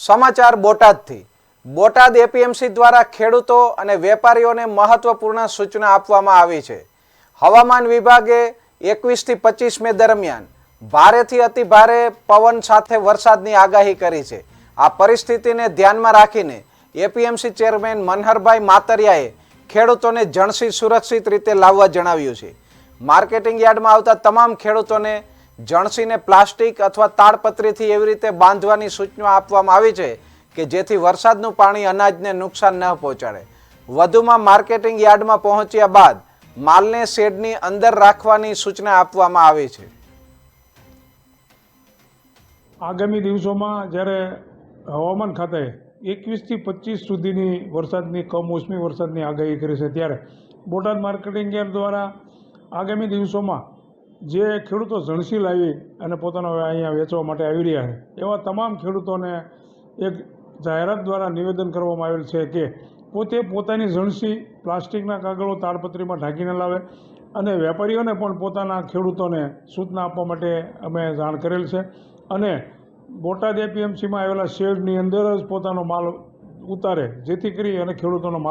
સમાચાર બોટાદથી. બોટાદ એપીએમસી દ્વારા ખેડૂતો અને વેપારીઓને મહત્વપૂર્ણ સૂચના આપવામાં આવી છે. હવામાન વિભાગે એકવીસથી પચીસ મે દરમિયાન ભારેથી અતિ ભારે પવન સાથે વરસાદની આગાહી કરી છે. આ પરિસ્થિતિને ધ્યાનમાં રાખીને એપીએમસી ચેરમેન મનહરભાઈ માતરિયાએ ખેડૂતોને જણસી સુરક્ષિત રીતે લાવવા જણાવ્યું છે. માર્કેટિંગ યાર્ડમાં આવતા તમામ ખેડૂતોને જણસીને પ્લાસ્ટિક અથવા તાડપત્રીથી એવી રીતે બાંધવાની સૂચના આપવામાં આવી છે કે જેથી વરસાદનું પાણી અનાજને નુકસાન ન પહોંચાડે. વધુમાં માર્કેટિંગ યાર્ડમાં પહોંચ્યા બાદ માલને શેડની અંદર રાખવાની સૂચના આપવામાં આવી છે. આગામી દિવસોમાં જ્યારે હવામાન ખાતે એકવીસથી પચીસ સુધીની વરસાદની, કમોસમી વરસાદની આગાહી કરી છે, ત્યારે બોટાદ માર્કેટિંગ યાર્ડ દ્વારા આગામી દિવસોમાં જે ખેડૂતો ઝણસી લાવી અને પોતાનો અહીંયા વેચવા માટે આવી રહ્યા છે, એવા તમામ ખેડૂતોને એક જાહેરાત દ્વારા નિવેદન કરવામાં આવેલ છે કે પોતે પોતાની ઝણસી પ્લાસ્ટિકના કાગળો તાડપત્રીમાં ઢાંકીને લાવે અને વેપારીઓને પણ પોતાના ખેડૂતોને સૂચના આપવા માટે અમે જાણ કરેલ છે. અને બોટાદ એપીએમસીમાં આવેલા શેડની અંદર જ પોતાનો માલ ઉતારે, જેથી કરી અને ખેડૂતોનો માલ